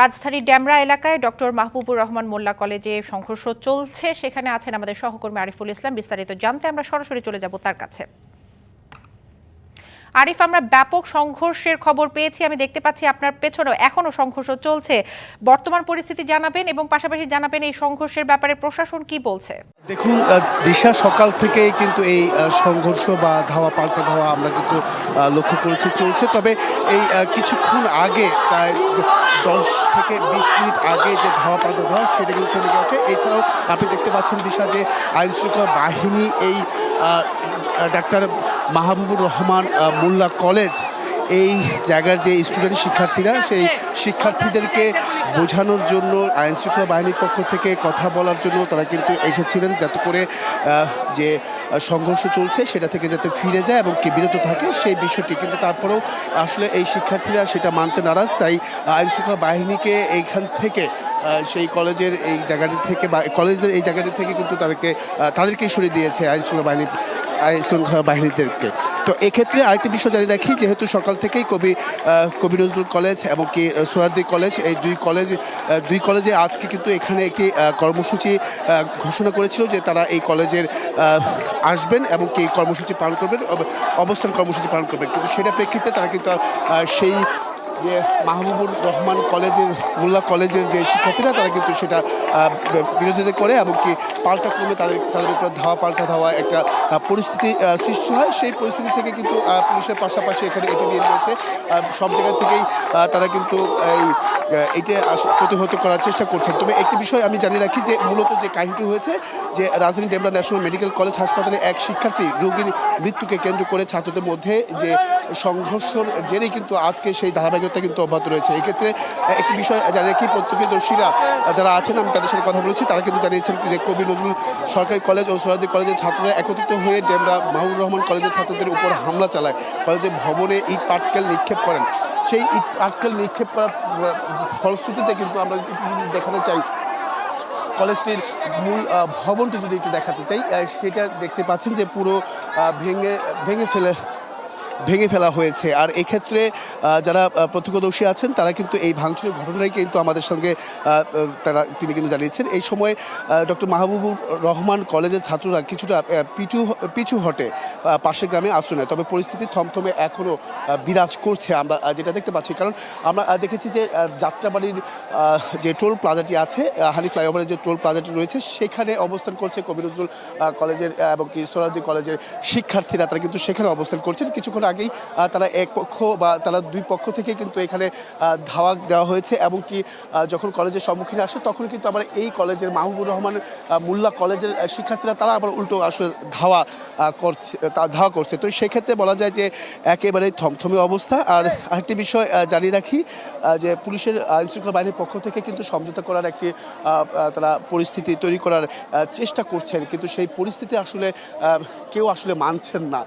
রাজধানীর ড্যামরা এলাকায় ডক্টর মাহবুবুর রহমান মোল্লা কলেজে সংঘর্ষ চলছে। সেখানে আছেন আমাদের সহকর্মী আরিফুল ইসলাম। বিস্তারিত জানতে আমরা সরাসরি চলে যাব তার কাছে। আরিফ, আমরা ব্যাপক সংঘর্ষের খবর পেয়েছি। আমি দেখতে পাচ্ছি আপনার পেছনেও এখনও সংঘর্ষ চলছে। বর্তমান পরিস্থিতি জানাবেন এবং পাশাপাশি জানাবেন এই সংঘর্ষের ব্যাপারে প্রশাসন কি বলছে? দেখুন দিশা সকাল থেকেই কিন্তু এই সংঘর্ষ বা ধাওয়া, পাল্টা ধাওয়া আমরা কিন্তু লক্ষ্য করেছি চলছে। তবে এই কিছুক্ষণ আগে, প্রায় দশ থেকে বিশ মিনিট আগে যে ধাওয়া, পাল্টা ধাওয়া, সেটা কিন্তু থেমে গেছে। এছাড়াও আপনি দেখতে পাচ্ছেন দিশা যে আইন শৃঙ্খলা বাহিনী এই ডাক্তার মাহবুবুর রহমান মোল্লা কলেজ এই জায়গার যে স্টুডেন্ট শিক্ষার্থীরা সেই শিক্ষার্থীদেরকে বোঝানোর জন্য আইন শৃঙ্খলা বাহিনীর পক্ষ থেকে কথা বলার জন্য তারা কিন্তু এসেছিলেন যাতে করে যে সংঘর্ষ চলছে সেটা থেকে যাতে ফিরে যায় এবং কি বিরত থাকে সেই বিষয়টি কিন্তু তারপরেও আসলে এই শিক্ষার্থীরা সেটা মানতে নারাজ। তাই আইন শৃঙ্খলা বাহিনীকে এইখান থেকে সেই কলেজের এই জায়গাটি থেকে বা কলেজের এই জায়গাটি থেকে কিন্তু তাদেরকে তাদেরকেই সরিয়ে দিয়েছে আইন শৃঙ্খলা বাহিনী আইন শৃঙ্খলা বাহিনীদেরকে। তো এক্ষেত্রে আরেকটি বিষয় জানিয়ে রাখি যেহেতু সকাল থেকেই কবি কবি নজরুল কলেজ এবং কি আহ, কলেজ এই দুই কলেজ দুই কলেজে আজকে কিন্তু এখানে একটি কর্মসূচি ঘোষণা করেছিল যে তারা এই কলেজের আসবেন এবং কি কর্মসূচি পালন করবেন অবস্থান কর্মসূচি পালন করবেন। কিন্তু সেটা প্রেক্ষিতে তারা কিন্তু সেই যে মাহবুবুর রহমান কলেজের, মোল্লা কলেজের যে শিক্ষার্থীরা, তারা কিন্তু সেটা বিরোধিতা করে এবং কি পাল্টা ক্রমে তাদের তাদের উপর ধাওয়া, পাল্টা ধাওয়া একটা পরিস্থিতি সৃষ্টি হয়। সেই পরিস্থিতি থেকে কিন্তু পুলিশের পাশাপাশি এখানে এপিবিএন রয়েছে। সব জায়গা থেকেই তারা কিন্তু এই এটা প্রতিহত করার চেষ্টা করছেন। তবে একটি বিষয় আমি জানিয়ে রাখি যে, মূলত যে কাহিনীটি হয়েছে যে, রাজধানী ডেমরা ন্যাশনাল মেডিকেল কলেজ হাসপাতালে এক শিক্ষার্থী রোগীর মৃত্যুকে কেন্দ্র করে ছাত্রদের মধ্যে যে সংঘর্ষর জেরেই কিন্তু আজকে সেই ধারাবাহিকতা কিন্তু অব্যাহত রয়েছে। এক্ষেত্রে একটি বিষয় জানিয়ে রাখি প্রত্যক্ষদর্শীরা যারা আছেন, আমি তাদের সাথে কথা বলেছি, তারা কিন্তু জানিয়েছেন যে কবি নজরুল সরকারি কলেজ ও সোহরাওয়ার্দী কলেজের ছাত্ররা একত্রিত হয়ে ডেমরা মাহবুব রহমান কলেজের ছাত্রদের উপর হামলা চালায়। কলেজের ভবনে ইট পাটকেল নিক্ষেপ করেন। সেই ইট পাটকেল নিক্ষেপ করার ফলশ্রুতিতে কিন্তু আমরা দেখাতে চাই, কলেজটির মূল ভবনটি যদি একটু দেখাতে চাই সেটা দেখতে পাচ্ছেন যে পুরো ভেঙে ভেঙে ফেলে ভেঙে ফেলা হয়েছে। আর এক্ষেত্রে যারা প্রত্যক্ষদর্শী আছেন, তারা কিন্তু এই ভাঙচুরের ঘটনায় কিন্তু আমাদের সঙ্গে তারা, তিনি কিন্তু জানিয়েছেন। এই সময় ডক্টর মাহবুবুর রহমান কলেজের ছাত্ররা কিছুটা পিছু পিছু হটে পাশের গ্রামে আশ্রয় নেয়। তবে পরিস্থিতি থমথমে এখনও বিরাজ করছে আমরা যেটা দেখতে পাচ্ছি। কারণ আমরা দেখেছি যে যাত্রাবাড়ির যে টোল প্লাজাটি আছে হানি ফ্লাইওভারের যে টোল প্লাজাটি রয়েছে, সেখানে অবস্থান করছে কবি নজরুল কলেজের এবং কি সোহরাওয়ার্দী কলেজের শিক্ষার্থীরা। তারা কিন্তু সেখানে অবস্থান করছেন। কিছুক্ষণ আগেই তারা এক পক্ষ বা তারা দুই পক্ষ থেকে কিন্তু এখানে ধাওয়া দেওয়া হয়েছে এবং কি যখন কলেজের সম্মুখীন আসে তখন কিন্তু আবার এই কলেজের মাহবুবুর রহমান মোল্লা কলেজের শিক্ষার্থীরা তারা আবার উল্টো আসলে ধাওয়া করছে, তা ধাওয়া করছে। তো সেক্ষেত্রে বলা যায় যে একেবারে থমথমে অবস্থা। আর আরেকটি বিষয় জানিয়ে রাখি যে পুলিশের আইন শৃঙ্খলা বাহিনীর পক্ষ থেকে কিন্তু সমঝোতা করার একটি তারা পরিস্থিতি তৈরি করার চেষ্টা করছেন। কিন্তু সেই পরিস্থিতি আসলে কেউ আসলে মানছেন না।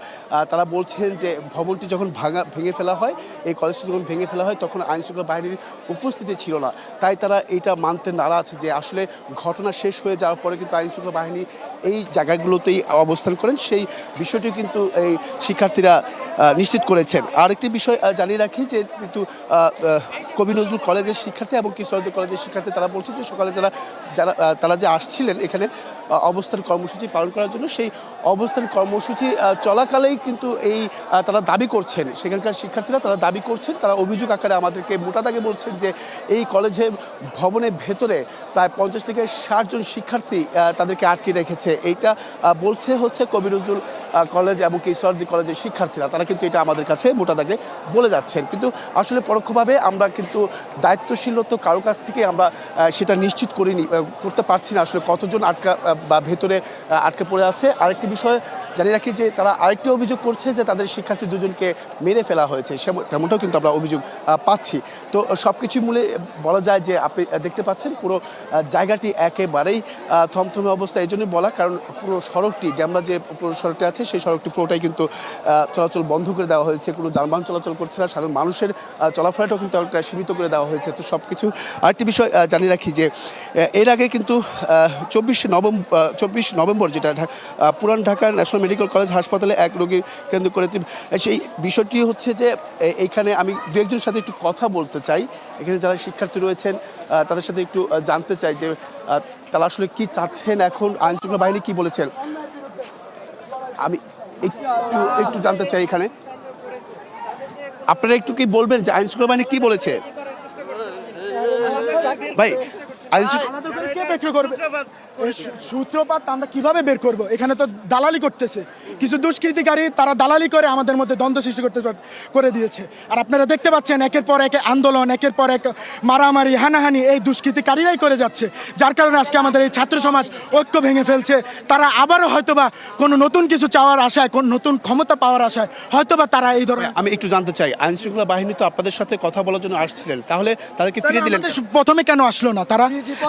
তারা বলছেন যে ভবনটি যখন ভাঙা ভেঙে ফেলা হয় এই কলেজটি যখন ভেঙে ফেলা হয় তখন আইন শৃঙ্খলা বাহিনীর উপস্থিতি ছিল না। তাই তারা এটা মানতে নারাজ যে আসলে ঘটনা শেষ হয়ে যাওয়ার পরে কিন্তু আইন শৃঙ্খলা বাহিনী এই জায়গাগুলোতেই অবস্থান করেন। সেই বিষয়টি কিন্তু এই শিক্ষার্থীরা নিশ্চিত করেছেন। আরেকটি বিষয় জানিয়ে রাখি যে কিন্তু কবি নজরুল কলেজের শিক্ষার্থী এবং কিশোরদের কলেজের শিক্ষার্থী তারা বলছেন যে সকালে তারা যারা তারা যে আসছিলেন এখানে অবস্থান কর্মসূচি পালন করার জন্য সেই অবস্থান কর্মসূচি চলাকালেই কিন্তু এই আহ, তারা দাবি করছেন, সেখানকার শিক্ষার্থীরা তারা দাবি করছেন, তারা অভিযোগ আকারে আমাদেরকে মোটা দাগে বলছেন যে এই কলেজে ভবনের ভেতরে প্রায় পঞ্চাশ থেকে ষাট জন শিক্ষার্থী তাদেরকে আটকে রেখেছে। এইটা বলছে হচ্ছে কবি নজরুল কলেজ এবং ঈশ্বরদী কলেজের শিক্ষার্থীরা। তারা কিন্তু এটা আমাদের কাছে মোটা দাগে বলে যাচ্ছেন। কিন্তু আসলে পরোক্ষভাবে আমরা কিন্তু দায়িত্বশীল তো কারও কাছ থেকে আমরা সেটা নিশ্চিত করিনি করতে পারছি না। আসলে কতজন আটকা বা ভেতরে আটকে পড়ে আছে। আরেকটি বিষয় জানিয়ে রাখি যে তারা আরেকটি অভিযোগ করছে যে তাদের শিক্ষার্থী দুজনকে মেরে ফেলা হয়েছে সেম- তেমনটাও কিন্তু আমরা অভিযোগ পাচ্ছি। তো সব কিছু মূলে বলা যায় যে আপনি দেখতে পাচ্ছেন পুরো জায়গাটি একেবারেই থমথমে অবস্থা, এই জন্যই বলা, কারণ পুরো সড়কটি ড্যামরা যে পুরো সড়কটি আছে, সেই সড়কটি পুরোটাই কিন্তু চলাচল বন্ধ করে দেওয়া হয়েছে। কোনো যানবাহন চলাচল করছে না, সাধারণ মানুষের চলাফেরাটাও কিন্তু অনেকটা সীমিত করে দেওয়া হয়েছে। তো সব কিছু আরেকটি বিষয় জানিয়ে রাখি যে এর আগে কিন্তু চব্বিশ নভেম্বর চব্বিশ নভেম্বর যেটা পুরান ঢাকার ন্যাশনাল মেডিকেল কলেজ হাসপাতালে এক রোগীর কেন্দ্র করে সেই বিষয়টি হচ্ছে যে এইখানে আমি দু একজনের সাথে একটু কথা বলতে চাই। এখানে যারা শিক্ষার্থী রয়েছেন তাদের সাথে একটু জানতে চাই যে তারা আসলে কি চাচ্ছেন এখন? আইন শৃঙ্খলা বাহিনী কি বলেছেন? আমি একটু একটু জানতে চাই এখানে। আপনারা একটু কি বলবেন যে আইন শৃঙ্খলা বাহিনী কি বলেছে? ভাই আইন বিক্রি করবে। সূত্রপাত আমরা কীভাবে বের করব? এখানে তো দালালি করতেছে। কিছু দুষ্কৃতিকারী তারা দালালি করে আমাদের মধ্যে দ্বন্দ্ব সৃষ্টি করতে করে দিয়েছে। আর আপনারা দেখতে পাচ্ছেন একের পর এক আন্দোলন একের পর এক মারামারি হানাহানি এই দুষ্কৃতিকারীরাই করে যাচ্ছে। যার কারণে আজকে আমাদের এই ছাত্র সমাজ ঐক্য ভেঙে ফেলছে। তারা আবারও হয়তোবা কোনো নতুন কিছু চাওয়ার আশায় কোন নতুন ক্ষমতা পাওয়ার আশায় হয়তোবা তারা এই ধরনের আমি একটু জানতে চাই আইন শৃঙ্খলা বাহিনী তো আপনাদের সাথে কথা বলার জন্য আসছিলেন। তাহলে তাদেরকে ফিরিয়ে দিলেন প্রথমে কেন আসলো না তারা?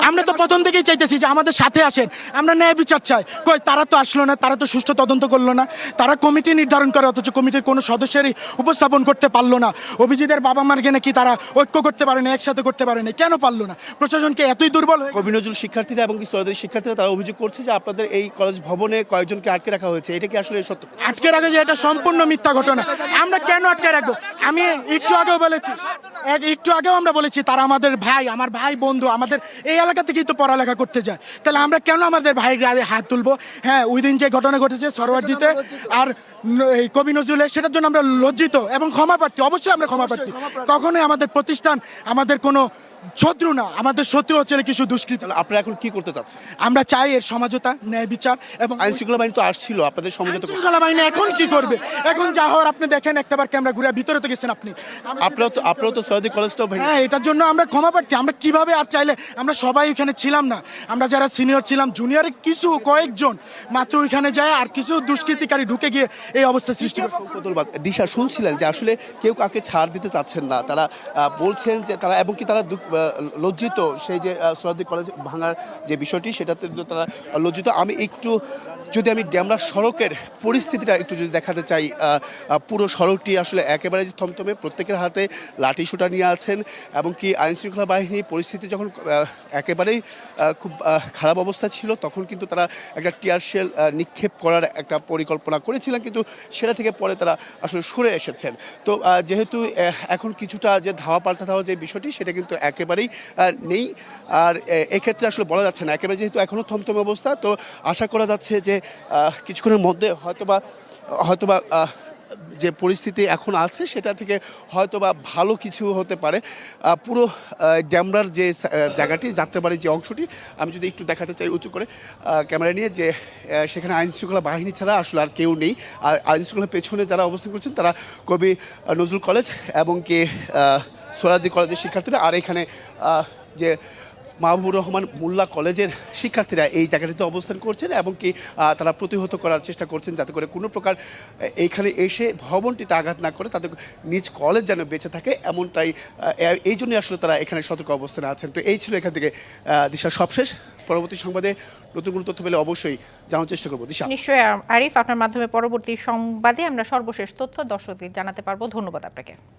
আমরা তো প্রথম থেকেই চাইতেছি যে আমাদের সাথে আসেন। আমরা ন্যায় বিচার চাই। কই তারা তো আসলো না তারা তো সুষ্ঠু তদন্ত করল না। তারা কমিটি নির্ধারণ করে অথচ কমিটির কোনো সদস্যেরই উপস্থাপন করতে পারল না। অভিজিতের বাবা মারকে নাকি তারা ঐক্য করতে পারে না একসাথে করতে পারে না কেন পারল না? প্রশাসনকে এতই দুর্বল কবি নজরুল শিক্ষার্থীরা এবং কি শিক্ষার্থীরা তারা অভিযোগ করছে যে আপনাদের এই কলেজ ভবনে কয়েকজনকে আটকে রাখা হয়েছে। এটা কি আসলে সত্য? আটকে রাখা যে এটা সম্পূর্ণ মিথ্যা ঘটনা। আমরা কেন আটকে রাখব? আমি একটু আগেও বলেছি। এক একটু আগেও আমরা বলেছি তারা আমাদের ভাই আমার ভাই বন্ধু আমাদের এই এলাকা থেকেই তো পড়ালেখা করতে যায়। তাহলে আমরা কেন আমাদের ভাইয়ের গায়ে হাত তুলবো? হ্যাঁ ওই দিন যে ঘটনা ঘটেছে সরোয়ার্দিতে আর এই কবি নজরুলের সেটার জন্য আমরা লজ্জিত এবং ক্ষমা প্রার্থী অবশ্যই আমরা ক্ষমা প্রার্থী। কখনোই আমাদের প্রতিষ্ঠান আমাদের কোনো শত্রু না আমাদের শত্রু হচ্ছে কিছু দুষ্কৃতি। আপনারা এখন কি করতে চাচ্ছেন? আমরা চাই এর সমঝোতা ন্যায় বিচার এবং আইন শৃঙ্খলা বাহিনী তো আসছিল আপনাদের করতে। শৃঙ্খলা বাহিনী এখন কি করবে? এখন যা হওয়ার আপনি দেখেন একটাবার ক্যামেরা ঘুরে ভিতরে তো গেছেন আপনি। আপনারাও তো আপনারাও তো সৈয়দি কলেজটাও ভেঙে হ্যাঁ এটার জন্য আমরা ক্ষমা প্রার্থী আমরা কীভাবে আর চাইলে আমরা সবাই এখানে ছিলাম না। আমরা যারা সিনিয়র ছিলাম জুনিয়রে কিছু কয়েকজন মাত্র ওইখানে যায় আর কিছু দুষ্কৃতিকারী ঢুকে গিয়ে এই অবস্থা সৃষ্টি দিশা শুনছিলেন যে আসলে কেউ কাকে ছাড় দিতে চাচ্ছেন না তারা বলছেন যে তারা এবং কি তারা দুঃখ- লজ্জিত সেই যে সরদি কলেজ ভাঙার যে বিষয়টি, সেটাতে তারা লজ্জিত, আমি একটু যদি আমি ড্যামরা সড়কের পরিস্থিতিটা একটু যদি দেখাতে চাই পুরো সড়কটি আসলে একেবারে যে থমথমে, প্রত্যেকের হাতে লাঠি সুটা নিয়ে আছেন, এবং কি আইন শৃঙ্খলা বাহিনী পরিস্থিতি যখন একেবারেই খুব খারাপ অবস্থা ছিল, তখন কিন্তু তারা একটা টিয়ার শেল নিক্ষেপ করার একটা পরিকল্পনা করেছিলেন, কিন্তু সেটা থেকে পরে তারা আসলে সরে এসেছেন। তো যেহেতু এখন কিছুটা যে ধাওয়া পাল্টা ধাওয়া যে বিষয়টি, সেটা কিন্তু একেবারেই নেই। আর এক্ষেত্রে আসলে বলা যাচ্ছে না। একেবারে যেহেতু এখনও থমথমে অবস্থা, তো আশা করা যাচ্ছে যে কিছুক্ষণের মধ্যে হয়তোবা হয়তোবা যে পরিস্থিতি এখন আছে সেটা থেকে হয়তোবা ভালো কিছু হতে পারে। পুরো ড্যামরার যে জায়গাটি, যাত্রাবাড়ির যে অংশটি, আমি যদি একটু দেখাতে চাই উঁচু করে ক্যামেরা নিয়ে যে সেখানে আইনশৃঙ্খলা বাহিনী ছাড়া আসলে আর কেউ নেই। আর আইনশৃঙ্খলার পেছনে যারা অবস্থান করছেন, তারা কবি নজরুল কলেজ এবং কি সোরাদি কলেজের শিক্ষার্থীরা আর এখানে যে মাহবুবুর রহমান মোল্লা কলেজের শিক্ষার্থীরা এই জায়গাটিতে অবস্থান করছেন এবং কি তারা প্রতিহত করার চেষ্টা করছেন যাতে করে কোনো প্রকার এইখানে এসে ভবনটিতে আঘাত না করে তাদের নিজ কলেজ যেন বেঁচে থাকে এমনটাই এই জন্যই আসলে তারা এখানে সতর্ক অবস্থানে আছেন। তো এই ছিল এখান থেকে দিশা সবশেষ। পরবর্তী সংবাদে নতুন কোনো তথ্য পেলে অবশ্যই জানার চেষ্টা করব। দিশা। নিশ্চয়ই আরিফ, আপনার মাধ্যমে পরবর্তী সংবাদে আমরা সর্বশেষ তথ্য দর্শকদের জানাতে পারব। ধন্যবাদ আপনাকে।